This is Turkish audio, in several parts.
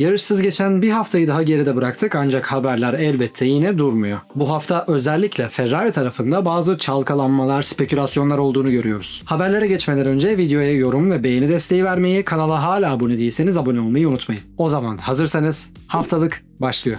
Yarışsız geçen bir haftayı daha geride bıraktık ancak haberler elbette yine durmuyor. Bu hafta özellikle Ferrari tarafında bazı çalkalanmalar, spekülasyonlar olduğunu görüyoruz. Haberlere geçmeden önce videoya yorum ve beğeni desteği vermeyi, kanala hala abone değilseniz abone olmayı unutmayın. O zaman hazırsanız haftalık başlıyor.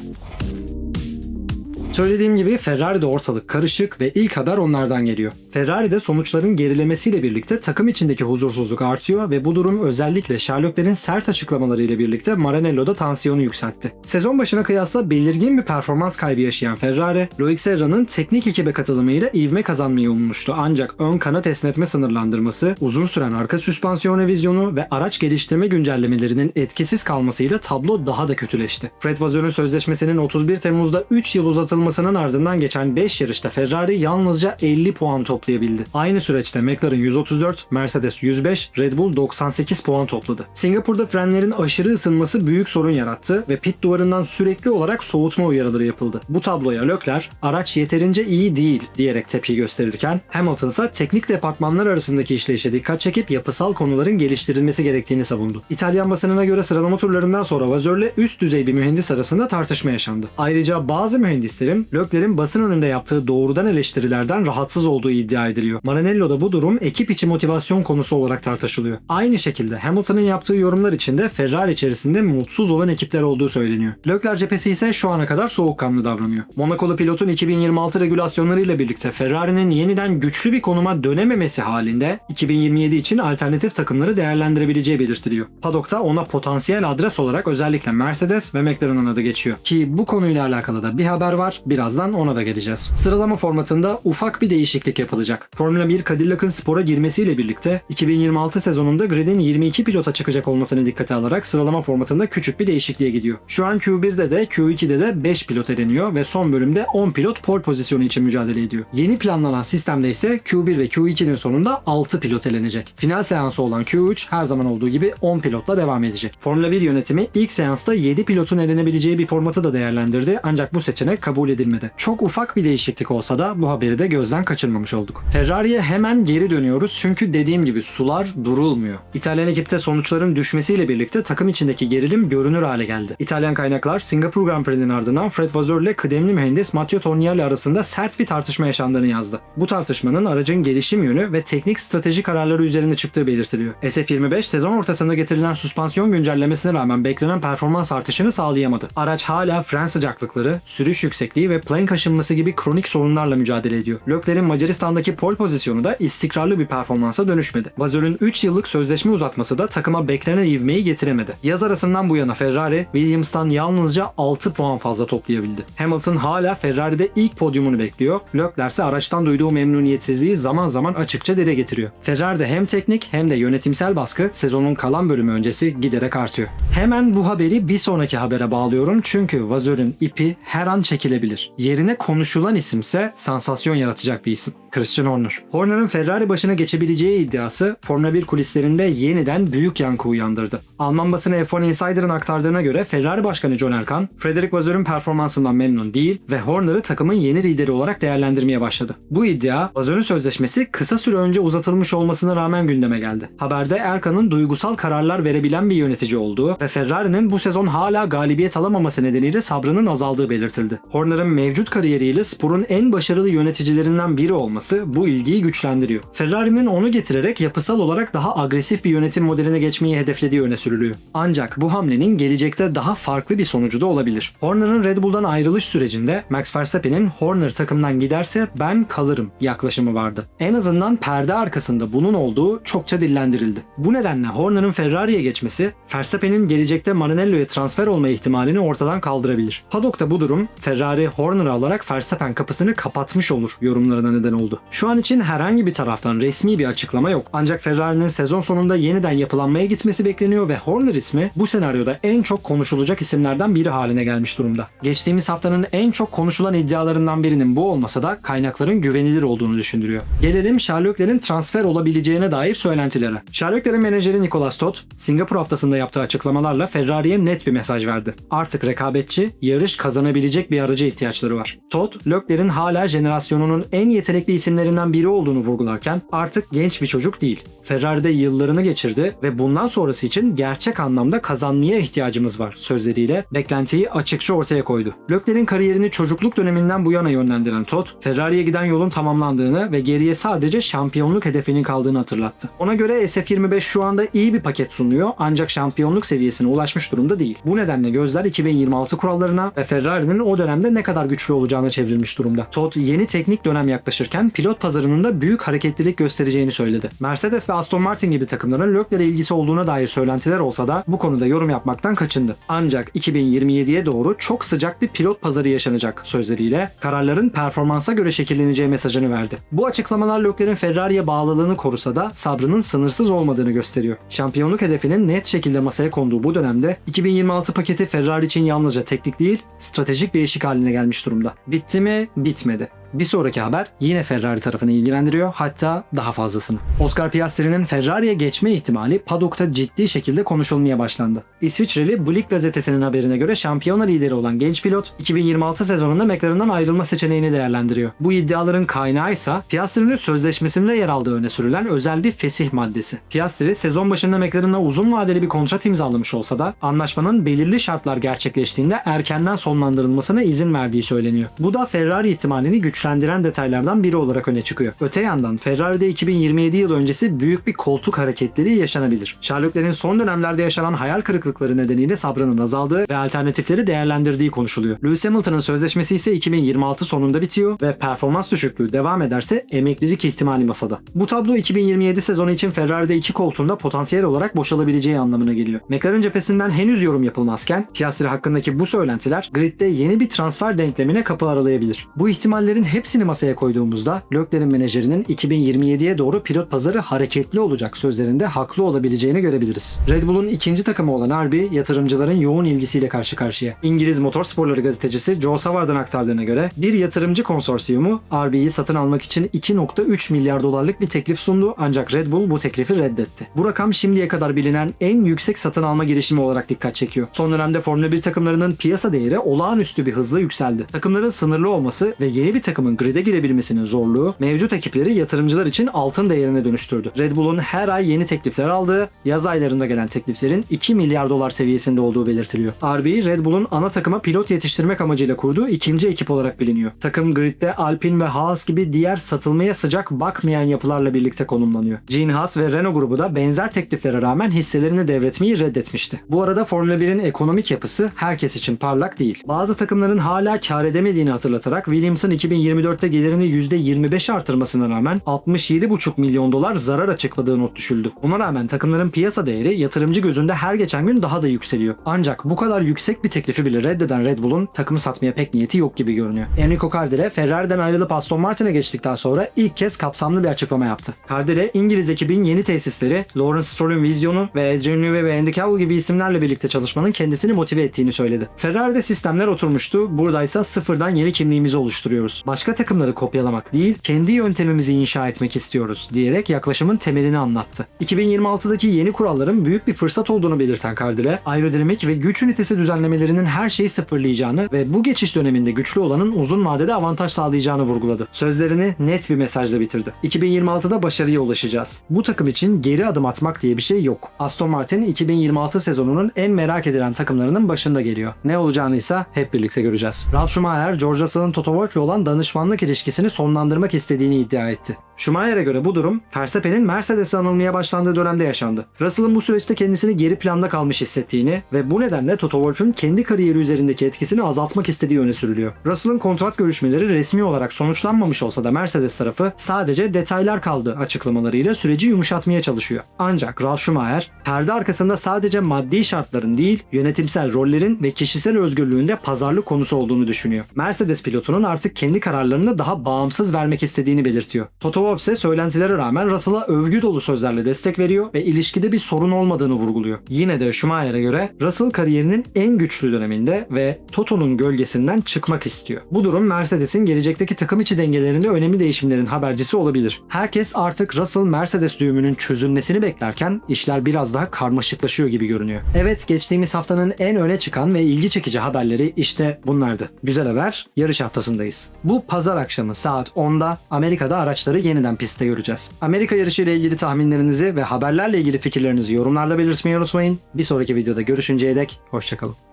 Söylediğim gibi Ferrari'de ortalık karışık ve ilk haber onlardan geliyor. Ferrari'de sonuçların gerilemesiyle birlikte takım içindeki huzursuzluk artıyor ve bu durum özellikle Sherlock'lerin sert açıklamalarıyla birlikte Maranello'da tansiyonu yükseltti. Sezon başına kıyasla belirgin bir performans kaybı yaşayan Ferrari, Loic Serra'nın teknik ekibe katılımıyla ivme kazanmayı ummuştu ancak ön kanat esnetme sınırlandırması, uzun süren arka süspansiyon revizyonu ve araç geliştirme güncellemelerinin etkisiz kalmasıyla tablo daha da kötüleşti. Fred Vasseux'un sözleşmesinin 31 Temmuz'da 3 yıl uzatılmasının ardından geçen 5 yarışta Ferrari yalnızca 50 puan toplayabildi. Aynı süreçte McLaren 134, Mercedes 105, Red Bull 98 puan topladı. Singapur'da frenlerin aşırı ısınması büyük sorun yarattı ve pit duvarından sürekli olarak soğutma uyarıları yapıldı. Bu tabloya Leclerc araç yeterince iyi değil diyerek tepki gösterirken Hamilton ise teknik departmanlar arasındaki işleyişe dikkat çekip yapısal konuların geliştirilmesi gerektiğini savundu. İtalyan basınına göre sıralama turlarından sonra Vasseux'le üst düzey bir mühendis arasında tartışma yaşandı. Ayrıca bazı mühendislerin Leclerc'in basın önünde yaptığı doğrudan eleştirilerden rahatsız olduğu iddia ediliyor. Maranello'da bu durum ekip içi motivasyon konusu olarak tartışılıyor. Aynı şekilde Hamilton'ın yaptığı yorumlar içinde Ferrari içerisinde mutsuz olan ekipler olduğu söyleniyor. Leclerc cephesi ise şu ana kadar soğukkanlı davranıyor. Monakolu pilotun 2026 regülasyonlarıyla birlikte Ferrari'nin yeniden güçlü bir konuma dönememesi halinde 2027 için alternatif takımları değerlendirebileceği belirtiliyor. Paddock'ta ona potansiyel adres olarak özellikle Mercedes ve McLaren'ın adı geçiyor. Ki bu konuyla alakalı da bir haber var. Birazdan ona da geleceğiz. Sıralama formatında ufak bir değişiklik yapılacak. Formula 1 Cadillac'ın spora girmesiyle birlikte 2026 sezonunda gridin 22 pilota çıkacak olmasını dikkate alarak sıralama formatında küçük bir değişikliğe gidiyor. Şu an Q1'de de Q2'de de 5 pilot eleniyor ve son bölümde 10 pilot pole pozisyonu için mücadele ediyor. Yeni planlanan sistemde ise Q1 ve Q2'nin sonunda 6 pilot elenecek. Final seansı olan Q3 her zaman olduğu gibi 10 pilotla devam edecek. Formula 1 yönetimi ilk seansta 7 pilotun elenebileceği bir formatı da değerlendirdi ancak bu seçenek kabul edilmedi. Çok ufak bir değişiklik olsa da bu haberi de gözden kaçırmamış olduk. Ferrari'ye hemen geri dönüyoruz çünkü dediğim gibi sular durulmuyor. İtalyan ekipte sonuçların düşmesiyle birlikte takım içindeki gerilim görünür hale geldi. İtalyan kaynaklar Singapur Grand Prix'nin ardından Fred Vasseur ile kıdemli mühendis Matteo Tornielli arasında sert bir tartışma yaşandığını yazdı. Bu tartışmanın aracın gelişim yönü ve teknik strateji kararları üzerine çıktığı belirtiliyor. SF25 sezon ortasında getirilen süspansiyon güncellemesine rağmen beklenen performans artışını sağlayamadı. Araç hala fren sıcaklıkları, sürüş yüksekliği ve plane kaşınması gibi kronik sorunlarla mücadele ediyor. Leclerc'in Macaristan'daki pole pozisyonu da istikrarlı bir performansa dönüşmedi. Vasseux'un 3 yıllık sözleşme uzatması da takıma beklenen ivmeyi getiremedi. Yaz arasından bu yana Ferrari, Williams'tan yalnızca 6 puan fazla toplayabildi. Hamilton hala Ferrari'de ilk podyumunu bekliyor. Leclerc ise araçtan duyduğu memnuniyetsizliği zaman zaman açıkça dile getiriyor. Ferrari'de hem teknik hem de yönetimsel baskı sezonun kalan bölümü öncesi giderek artıyor. Hemen bu haberi bir sonraki habere bağlıyorum çünkü Vasseux'un ipi her an çekilebilir. Yerine konuşulan isimse sansasyon yaratacak bir isim. Christian Horner. Horner'ın Ferrari başına geçebileceği iddiası Formula 1 kulislerinde yeniden büyük yankı uyandırdı. Alman basını F1 Insider'ın aktardığına göre Ferrari Başkanı John Elkann, Frederick Vasseux'un performansından memnun değil ve Horner'ı takımın yeni lideri olarak değerlendirmeye başladı. Bu iddia, Vasseux'un sözleşmesi kısa süre önce uzatılmış olmasına rağmen gündeme geldi. Haberde Elkann'ın duygusal kararlar verebilen bir yönetici olduğu ve Ferrari'nin bu sezon hala galibiyet alamaması nedeniyle sabrının azaldığı belirtildi. Horner'ın mevcut kariyeriyle sporun en başarılı yöneticilerinden biri olması bu ilgiyi güçlendiriyor. Ferrari'nin onu getirerek yapısal olarak daha agresif bir yönetim modeline geçmeyi hedeflediği öne sürülüyor. Ancak bu hamlenin gelecekte daha farklı bir sonucu da olabilir. Horner'ın Red Bull'dan ayrılış sürecinde Max Verstappen'in Horner takımdan giderse ben kalırım yaklaşımı vardı. En azından perde arkasında bunun olduğu çokça dillendirildi. Bu nedenle Horner'ın Ferrari'ye geçmesi Verstappen'in gelecekte Maranello'ya transfer olma ihtimalini ortadan kaldırabilir. Paddock'ta bu durum Ferrari Horner'ı alarak Verstappen kapısını kapatmış olur yorumlarına neden oldu. Şu an için herhangi bir taraftan resmi bir açıklama yok. Ancak Ferrari'nin sezon sonunda yeniden yapılanmaya gitmesi bekleniyor ve Horner ismi bu senaryoda en çok konuşulacak isimlerden biri haline gelmiş durumda. Geçtiğimiz haftanın en çok konuşulan iddialarından birinin bu olmasa da kaynakların güvenilir olduğunu düşündürüyor. Gelelim Sherlock'lerin transfer olabileceğine dair söylentilere. Sherlock'lerin menajeri Nicolas Todt, Singapur haftasında yaptığı açıklamalarla Ferrari'ye net bir mesaj verdi. Artık rekabetçi, yarış kazanabilecek bir araca ihtiyaçları var. Todt, Leclerc'in hala jenerasyonunun en yetenekli isimlerinden biri olduğunu vurgularken artık genç bir çocuk değil. Ferrari'de yıllarını geçirdi ve bundan sonrası için gerçek anlamda kazanmaya ihtiyacımız var sözleriyle beklentiyi açıkça ortaya koydu. Leclerc'in kariyerini çocukluk döneminden bu yana yönlendiren Todd, Ferrari'ye giden yolun tamamlandığını ve geriye sadece şampiyonluk hedefinin kaldığını hatırlattı. Ona göre SF25 şu anda iyi bir paket sunuyor ancak şampiyonluk seviyesine ulaşmış durumda değil. Bu nedenle gözler 2026 kurallarına ve Ferrari'nin o dönemde ne kadar güçlü olacağına çevrilmiş durumda. Todd yeni teknik dönem yaklaşırken pilot pazarının da büyük hareketlilik göstereceğini söyledi. Mercedes ve Aston Martin gibi takımların Leclerc'e ilgisi olduğuna dair söylentiler olsa da bu konuda yorum yapmaktan kaçındı. Ancak 2027'ye doğru çok sıcak bir pilot pazarı yaşanacak sözleriyle kararların performansa göre şekilleneceği mesajını verdi. Bu açıklamalar Leclerc'in Ferrari'ye bağlılığını korusa da sabrının sınırsız olmadığını gösteriyor. Şampiyonluk hedefinin net şekilde masaya konduğu bu dönemde 2026 paketi Ferrari için yalnızca teknik değil, stratejik bir eşik haline gelmiş durumda. Bitti mi? Bitmedi. Bir sonraki haber yine Ferrari tarafını ilgilendiriyor hatta daha fazlasını. Oscar Piastri'nin Ferrari'ye geçme ihtimali paddock'ta ciddi şekilde konuşulmaya başlandı. İsviçreli Blick gazetesinin haberine göre şampiyona lideri olan genç pilot 2026 sezonunda McLaren'dan ayrılma seçeneğini değerlendiriyor. Bu iddiaların kaynağı ise Piastri'nin sözleşmesinde yer aldığı öne sürülen özel bir fesih maddesi. Piastri sezon başında McLaren'la uzun vadeli bir kontrat imzalamış olsa da anlaşmanın belirli şartlar gerçekleştiğinde erkenden sonlandırılmasına izin verdiği söyleniyor. Bu da Ferrari ihtimalini güçlendiren detaylardan biri olarak öne çıkıyor. Öte yandan Ferrari'de 2027 yıl öncesi büyük bir koltuk hareketliliği yaşanabilir. Charlotte'lerin son dönemlerde yaşanan hayal kırıklıkları nedeniyle sabrının azaldığı ve alternatifleri değerlendirdiği konuşuluyor. Lewis Hamilton'ın sözleşmesi ise 2026 sonunda bitiyor ve performans düşüklüğü devam ederse emeklilik ihtimali masada. Bu tablo 2027 sezonu için Ferrari'de iki koltuğunda potansiyel olarak boşalabileceği anlamına geliyor. McLaren cephesinden henüz yorum yapılmazken Piastri hakkındaki bu söylentiler gridde yeni bir transfer denklemine kapı aralayabilir. Bu ihtimallerin hepsini masaya koyduğumuzda Leclerc'in menajerinin 2027'ye doğru pilot pazarı hareketli olacak sözlerinde haklı olabileceğini görebiliriz. Red Bull'un ikinci takımı olan RB yatırımcıların yoğun ilgisiyle karşı karşıya. İngiliz motorsporları gazetecisi Joe Savard'ın aktardığına göre bir yatırımcı konsorsiyumu RB'yi satın almak için 2.3 milyar dolarlık bir teklif sundu ancak Red Bull bu teklifi reddetti. Bu rakam şimdiye kadar bilinen en yüksek satın alma girişimi olarak dikkat çekiyor. Son dönemde Formula 1 takımlarının piyasa değeri olağanüstü bir hızla yükseldi. Takımların sınırlı olması ve yeni bir takımın grid'e girebilmesinin zorluğu mevcut ekipleri yatırımcılar için altın değerine dönüştürdü. Red Bull'un her ay yeni teklifler aldığı, yaz aylarında gelen tekliflerin 2 milyar dolar seviyesinde olduğu belirtiliyor. RB, Red Bull'un ana takıma pilot yetiştirmek amacıyla kurduğu ikinci ekip olarak biliniyor. Takım gridde Alpine ve Haas gibi diğer satılmaya sıcak bakmayan yapılarla birlikte konumlanıyor. Gene Haas ve Renault grubu da benzer tekliflere rağmen hisselerini devretmeyi reddetmişti. Bu arada Formula 1'in ekonomik yapısı herkes için parlak değil. Bazı takımların hala kar edemediğini hatırlatarak Williams'ın 2024'te gelirini %25 artırmasına rağmen 67,5 milyon dolar zarar açıkladığı not düşüldü. Buna rağmen takımların piyasa değeri yatırımcı gözünde her geçen gün daha da yükseliyor. Ancak bu kadar yüksek bir teklifi bile reddeden Red Bull'un takımı satmaya pek niyeti yok gibi görünüyor. Enrico Cardile Ferrari'den ayrılıp Aston Martin'e geçtikten sonra ilk kez kapsamlı bir açıklama yaptı. Cardile İngiliz ekibin yeni tesisleri, Lawrence Stroll'ün vizyonu ve Adrian Newey ve Andy Cowell gibi isimlerle birlikte çalışmanın kendisini motive ettiğini söyledi. Ferrari'de sistemler oturmuştu, buradaysa sıfırdan yeni kimliğimizi oluşturuyoruz. Başka takımları kopyalamak değil, kendi yöntemimizi inşa etmek istiyoruz diyerek yaklaşımın temelini anlattı. 2026'daki yeni kuralların büyük bir fırsat olduğunu belirten Cardile, aerodinamik ve güç ünitesi düzenlemelerinin her şeyi sıfırlayacağını ve bu geçiş döneminde güçlü olanın uzun vadede avantaj sağlayacağını vurguladı. Sözlerini net bir mesajla bitirdi. 2026'da başarıya ulaşacağız. Bu takım için geri adım atmak diye bir şey yok. Aston Martin 2026 sezonunun en merak edilen takımlarının başında geliyor. Ne olacağını ise hep birlikte göreceğiz. Ralf Schumacher, George Russell'ın Toto Wolff'le olan danışmanlık ilişkisini sonlandırmak istediğini iddia etti. Schumacher'e göre bu durum Verstappen'in Mercedes'e anılmaya başlandığı dönemde yaşandı. Russell'ın bu süreçte kendisini geri planda kalmış hissettiğini ve bu nedenle Toto Wolff'un kendi kariyeri üzerindeki etkisini azaltmak istediği öne sürülüyor. Russell'ın kontrat görüşmeleri resmi olarak sonuçlanmamış olsa da Mercedes tarafı sadece detaylar kaldı açıklamalarıyla süreci yumuşatmaya çalışıyor. Ancak Ralf Schumacher perde arkasında sadece maddi şartların değil yönetimsel rollerin ve kişisel özgürlüğünde pazarlık konusu olduğunu düşünüyor. Mercedes pilotunun artık kendi kararlarını daha bağımsız vermek istediğini belirtiyor. Toto İse söylentilere rağmen Russell'a övgü dolu sözlerle destek veriyor ve ilişkide bir sorun olmadığını vurguluyor. Yine de Schumacher'e göre Russell kariyerinin en güçlü döneminde ve Toto'nun gölgesinden çıkmak istiyor. Bu durum Mercedes'in gelecekteki takım içi dengelerinde önemli değişimlerin habercisi olabilir. Herkes artık Russell Mercedes düğümünün çözülmesini beklerken işler biraz daha karmaşıklaşıyor gibi görünüyor. Evet geçtiğimiz haftanın en öne çıkan ve ilgi çekici haberleri işte bunlardı. Güzel haber yarış haftasındayız. Bu pazar akşamı saat 10'da Amerika'da araçları yeniden pistte göreceğiz. Amerika yarışı ile ilgili tahminlerinizi ve haberlerle ilgili fikirlerinizi yorumlarda belirtmeyi unutmayın. Bir sonraki videoda görüşünceye dek hoşçakalın.